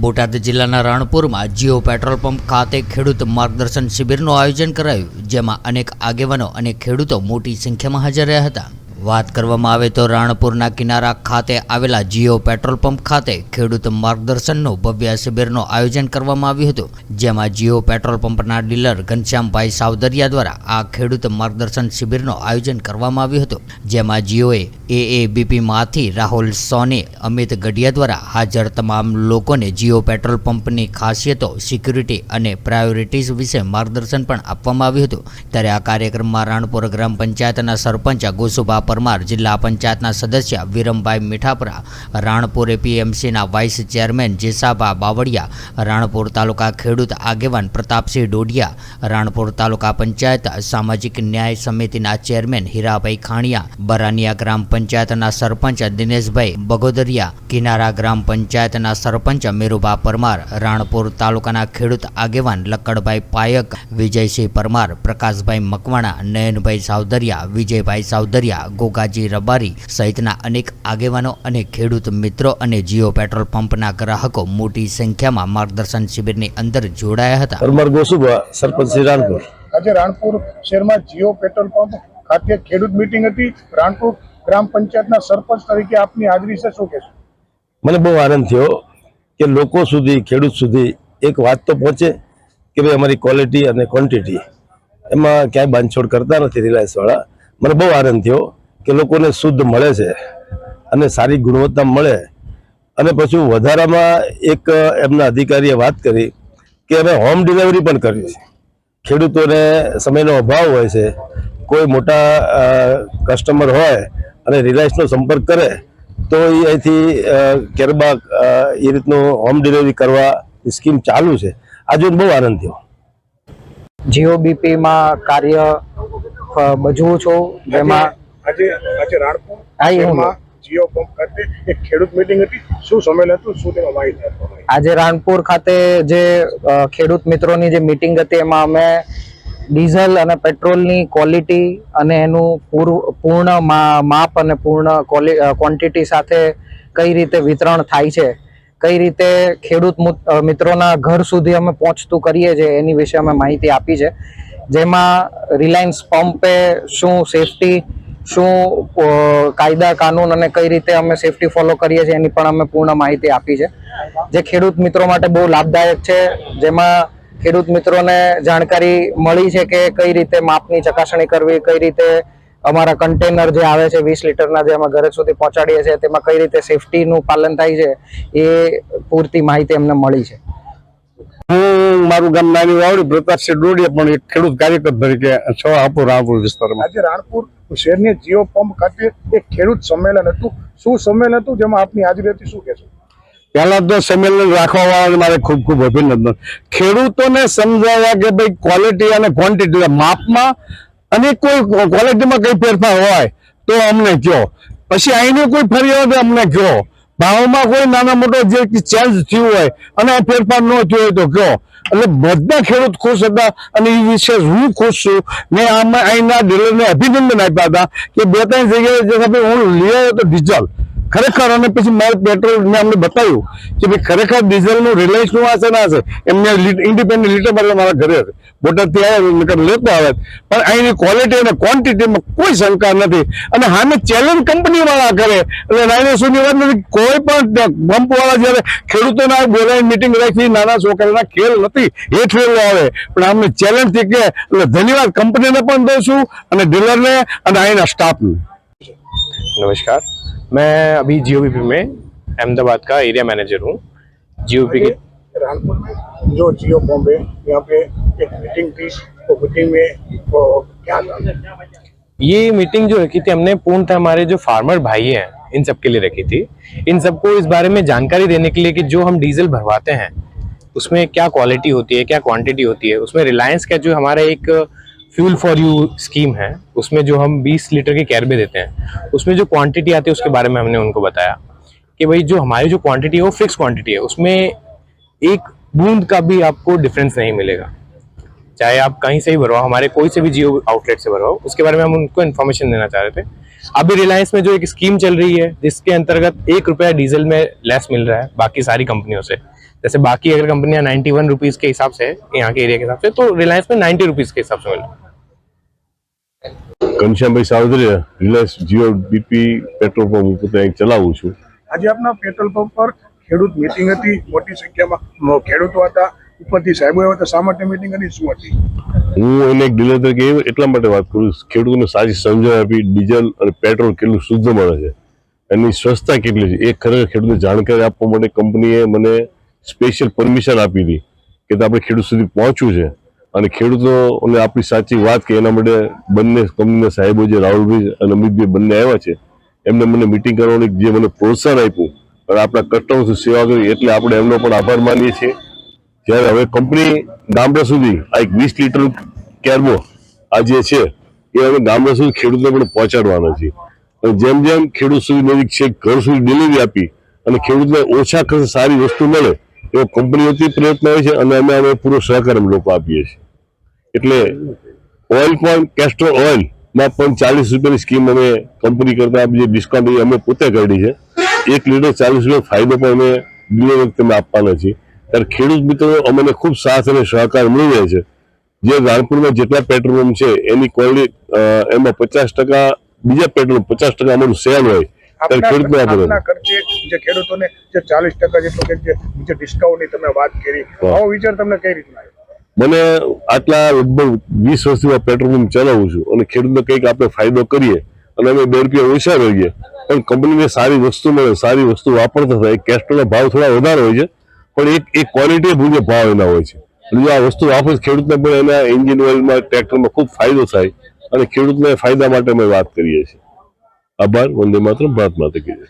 બોટાદ જિલ્લાના રાણપુરમાં Jio petrol pump ખાતે ખેડૂત માર્ગદર્શન શિબિરનું આયોજન કરાયું, જેમાં અનેક આગેવાનો અને ખેડૂતો મોટી સંખ્યામાં હાજર રહ્યા હતા. વાત કરવામાં આવે તો રાણપુરના કિનારા ખાતે આવેલા જીઓ પેટ્રોલ પંપ ખાતે ખેડૂત માર્ગદર્શનનું ભવ્ય શિબિરનું આયોજન કરવામાં આવ્યું હતું, જેમાં જીઓ પેટ્રોલ પંપના ડીલર ઘનશ્યામભાઈ સાવદરિયા દ્વારા આ ખેડૂત માર્ગદર્શન શિબિરનું આયોજન કરવામાં આવ્યું હતું, જેમાં જીઓએ એએબીપીમાંથી રાહુલ સોની, અમિત ગઢિયા દ્વારા હાજર તમામ લોકોને જીઓ પેટ્રોલ પંપની ખાસિયતો, સિક્યુરિટી અને પ્રાયોરિટીઝ વિશે માર્ગદર્શન પણ આપવામાં આવ્યું હતું. ત્યારે આ કાર્યક્રમમાં રાણપુર ગ્રામ પંચાયતના સરપંચ ગોસુભા પરમાર જિલ્લા પંચાયતના સદસ્ય વિરમભાઈ મીઠાપરા, રાણપુર એપીએમસીના વાઇસ ચેરમેન જેસાભા બાવળિયા, રાણપુર તાલુકા ખેડૂત આગેવાન પ્રતાપસિંહ ડોડિયા રાણપુર તાલુકા પંચાયત સામાજિક ન્યાય સમિતિના ચેરમેન હીરાભાઈ ખાણિયા, બરાનિયા ગ્રામ પંચાયતના સરપંચ દિનેશભાઈ બગોદરિયા, કિનારા ગ્રામ પંચાયતના સરપંચ મેરુભા પરમાર, રાણપુર તાલુકાના ખેડૂત આગેવાન લક્કડભાઈ પાયક, વિજયસિંહ પરમાર, પ્રકાશભાઈ મકવાણા, નયનભાઈ સાવદરિયા, વિજયભાઈ સાવદરિયા ગોગાજી રબારી સહિતના અનેક આગેવાનો અને ખેડૂત મિત્રો અને જીઓ પેટ્રોલ પંપના ગ્રાહકો મોટી સંખ્યામાં માર્ગદર્શન શિબિરની અંદર જોડાયા હતા. પરમાર ગોસુભા સરપંચ શ્રી રાણપુર. આજે રાણપુર શહેરમાં જીઓ પેટ્રોલ પંપ ખાતે ખેડૂત મીટિંગ હતી. રાણપુર ગ્રામ પંચાયતના સરપંચ તરીકે આપની હાજરી છે. શું કહેશો? મને બહુ આનંદ થયો કે લોકો સુધી ખેડૂત સુધી એક વાત તો પહોંચે કે ભાઈ અમારી ક્વોલિટી અને ક્વોન્ટિટી એમાં ક્યાંય બાંધછોડ કરતા નથી રિલાયન્સ વાળા મને બહુ આનંદ થયો. કે લોકોને શુદ્ધ મળે છે અને સારી ગુણવત્તા મળે. અને પછી વધારામાં એક એમના અધિકારીએ વાત કરી કે અમે હોમ ડિલિવરી પણ કરી છે ખેડૂતોને સમયનો અભાવ હોય છે કોઈ મોટા કસ્ટમર હોય અને રિલાયન્સનો સંપર્ક કરે તો એ અહીંથી અ, એ રીતનું હોમ ડિલિવરી કરવા સ્કીમ ચાલુ છે. આજે બહુ આનંદ થયો. જીઓબીપીમાં કાર્ય બજવું ભજવું છું જેમાં આજે આજે રાણપુર જીઓ પંપ ખાતે એક ખેડૂત મીટિંગ હતી. શું સંમેલન હતું શું તેમાં માહિતી આપવામાં આજે રાણપુર ખાતે જે ખેડૂત મિત્રોની જે મીટિંગ હતી એમાં અમે ડીઝલ અને પેટ્રોલની ક્વોલિટી અને એનું પૂરું પૂર્ણ માપ અને પૂર્ણ ક્વોન્ટિટી સાથે કઈ રીતે વિતરણ થાય છે કઈ રીતે ખેડૂત મિત્રોના ઘર સુધી અમે પહોંચતું કરીએ છીએ એની વિશે અમે માહિતી આપી છે. જેમાં રિલાયન્સ પંપે શું સેફટી શું કાયદા, કાનૂન અને કઈ રીતે અમે સેફટી ફોલો કરીએ છીએ એની પણ અમે પૂર્ણ માહિતી આપી છે. જે ખેડૂત મિત્રો માટે બહુ લાભદાયક છે, જેમાં ખેડૂત મિત્રોને જાણકારી મળી છે કે કઈ રીતે માપની ચકાસણી કરવી, કઈ રીતે અમારા કન્ટેનર જે આવે છે, વીસ લીટરના જે અમે ઘરે સુધી પહોંચાડીએ છીએ, તેમાં કઈ રીતે સેફટીનું પાલન થાય છે, એ પૂરતી માહિતી અમને મળી છે. હું મારું ગામ નાની વાવડી પ્રતાપસિંહ ડોડિયા પણ એક ખેડૂત કાર્યકર તરીકે છ આપું રાણપુર વિસ્તારમાં. આજે રાણપુર શહેરની જીઓ પંપ ખાતે એક ખેડૂત સંમેલન હતું. શું સંમેલન હતું? જેમાં આપની હાજરી હતી શું કહેશો? પહેલા તો સંમેલન રાખવા વાળાને મારે ખૂબ ખૂબ અભિનંદન. ખેડૂતોને સમજાવવા કે ભાઈ ક્વોલિટી અને ક્વોન્ટિટી માપમાં અને કોઈ ક્વોલિટીમાં કઈ ફેરફાર હોય તો અમને કહો. પછી અહીંનો કોઈ ફરિયાદ અમને કહો. ભાવમાં કોઈ નાના મોટો જે ચેન્જ થયું હોય અને આ ફેરફાર ન થયો હોય તો કહો એટલે બધા ખેડૂત ખુશ હતા અને એ વિશે હું ખુશ છું. મેં આમાં અહીંના ડીલરને અભિનંદન આપ્યા હતા કે બે ત્રણ જગ્યાએ જે સાહેબ હું લઈ આવ્યો તો ડીઝલ, ખરેખર અને પછી મારે પેટ્રોલ મેં અમને બતાવ્યું કે ભાઈ ખરેખર ડીઝલનું રિલાયન્સનું આ છે ના છે. એમને ઇન્ડિપેન્ડન્ટ લીટર મારા ઘરે હતી. બોટાદથી આવ્યા નકર લેતો આવે પણ અહીંની ક્વોલિટી અને ક્વોન્ટિટીમાં કોઈ શંકા નથી અને સામે ચેલેન્જ કંપની વાળા કરે એટલે નાની સુની વાત નથી કોઈ પણ પંપ વાળા જયારે ખેડૂતોના બોલાવી મિટિંગ રાખી નાના છોકરાના ખેલ નથી એ ખેલ આવે પણ અમને ચેલેન્જ થી કે એટલે ધન્યવાદ કંપનીને પણ દઉં છું અને ડીલરને અને અહીંના સ્ટાફને नमस्कार मैं अभी जियो में अहमदाबाद का एरिया मैनेजर हूँ जियो की रानपुर में जो जियो है यहाँ पे एक मीटिंग थी, वो मीटिंग में वो क्या ये मीटिंग जो रखी थी, हमने पूर्णतः हमारे जो फार्मर भाई हैं, इन सब के लिए रखी थी। इन सबको इस बारे में जानकारी देने के लिए कि जो हम डीजल भरवाते हैं, उसमें क्या क्वालिटी होती है, क्या क्वांटिटी होती है, उसमें रिलायंस का जो हमारा एक फ्यूल फॉर यू स्कीम है, उसमें जो हम 20 लीटर के कैरबे देते हैं, उसमें जो क्वांटिटी आती है, उसके बारे में हमने उनको बताया कि भाई जो हमारी जो क्वांटिटी है, वो फिक्स क्वांटिटी है, उसमें एक बूंद का भी आपको डिफरेंस नहीं मिलेगा चाहे आप कहीं से भी भरवाओ हमारे कोई से भी जियो आउटलेट से भरवाओ उसके बारे में हम उनको इन्फॉर्मेशन देना चाह रहे थे अभी रिलायंस में जो एक स्कीम चल रही है जिसके अंतर्गत एक रुपया डीजल में लेस मिल रहा है बाकी सारी कंपनियों से जैसे बाकी अगर कंपनियां नाइन्टी वन रुपीज के हिसाब से है यहाँ के एरिया के हिसाब से तो रिलायंस में नाइन्टी रुपीज के हिसाब से मिल रहा है Ghanshyambhai Savdariya Reliance Jio BP petrol pump હું પોતે અહીં ચલાવું છું આજે આપના પેટ્રોલ પંપ પર ખેડૂત મિટિંગ હતી, મોટી સંખ્યામાં ખેડૂતો હતા, ઉપરથી સાહેબો આવ્યા હતા, શા માટે મિટિંગ હતી, શું હતી? હું એને એક ડીલર તરીકે એટલા માટે વાત કરું ખેડૂતોને સાચી સમજણ આપી, ડીઝલ અને પેટ્રોલ કેટલું શુદ્ધ મળે છે, એની સ્વચ્છતા કેટલી છે, એ ખરેખર ખેડૂતને જાણકારી આપવા માટે કંપનીએ મને સ્પેશિયલ પરમિશન આપી હતી કે આપણે ખેડૂત સુધી પહોંચવું છે, અને ખેડૂતોને આપણી સાચી વાત કે એના માટે બંને કંપનીના સાહેબો જે રાહુલભાઈ અને અમિતભાઈ બંને આવ્યા છે, એમને મને મિટિંગ કરવાની જે મને પ્રોત્સાહન આપ્યું અને આપણા કસ્ટમર સેવા કરી એટલે આપણે એમનો પણ આભાર માનીએ છીએ. જ્યારે હવે કંપની ગામડા સુધી આ એક વીસ લીટર કેરબો આ જે છે, એ હવે ગામડા સુધી ખેડૂતને પણ પહોંચાડવાના છે. અને જેમ જેમ ખેડૂત સુધી નજીક છે, ઘર સુધી ડિલિવરી આપી અને ખેડૂતને ઓછા ખર્ચે સારી વસ્તુ મળે, એવો કંપનીઓથી પ્રયત્ન હોય છે અને અમે અમે પૂરો સહકાર અમે લોકો આપીએ છીએ. એટલે ઓઇલ પણ કેસ્ટ્રોલ ઓઇલમાં પણ ચાલીસ રૂપિયાની સ્કીમ અમે કંપની કરતા જે ડિસ્કાઉન્ટ એ અમે પોતે કરી છે. એક લીટર ચાલીસ રૂપિયા ફાયદો પણ અમે ડીલર વખતે આપવાના છીએ. ત્યારે ખેડૂત મિત્રો અમને ખૂબ સાથ અને સહકાર મળી રહે છે. જે રાણપુરમાં જેટલા પેટ્રોલ પંપ છે એની ક્વોલિટી એમાં પચાસ ટકા બીજા પેટ્રોલ પચાસ ટકા અમારું સેલ હોય. ત્યારે ખેડૂતને જે ખેડૂતોને જે ચાલીસ ટકા જેટલો કે જે ડિસ્કાઉન્ટની તમે વાત કરી. આવો વિચાર તમને કઈ રીતના મને આટલા લગભગ વીસ વર્ષથી પેટ્રોલ પંપ ચલાવું છું અને ખેડૂતને કંઈક આપણે ફાયદો કરીએ અને અમે બે રૂપિયા ઓછા રહીએ પણ કંપનીને સારી વસ્તુ મળે, સારી વસ્તુ વાપરતા થાય કેસ્ટ્રોલના ભાવ થોડા વધારે હોય છે, પણ એક એક ક્વોલિટી મુજબ ભાવ એના હોય છે. જો આ વસ્તુ વાપરે ખેડૂતને પણ એના એન્જિન ઓઇલમાં ટ્રેક્ટરમાં ખૂબ ફાયદો થાય અને ખેડૂતને ફાયદા માટે અમે વાત કરીએ છીએ. આભાર, વંદે માત્ર ભારત માતા કી જય.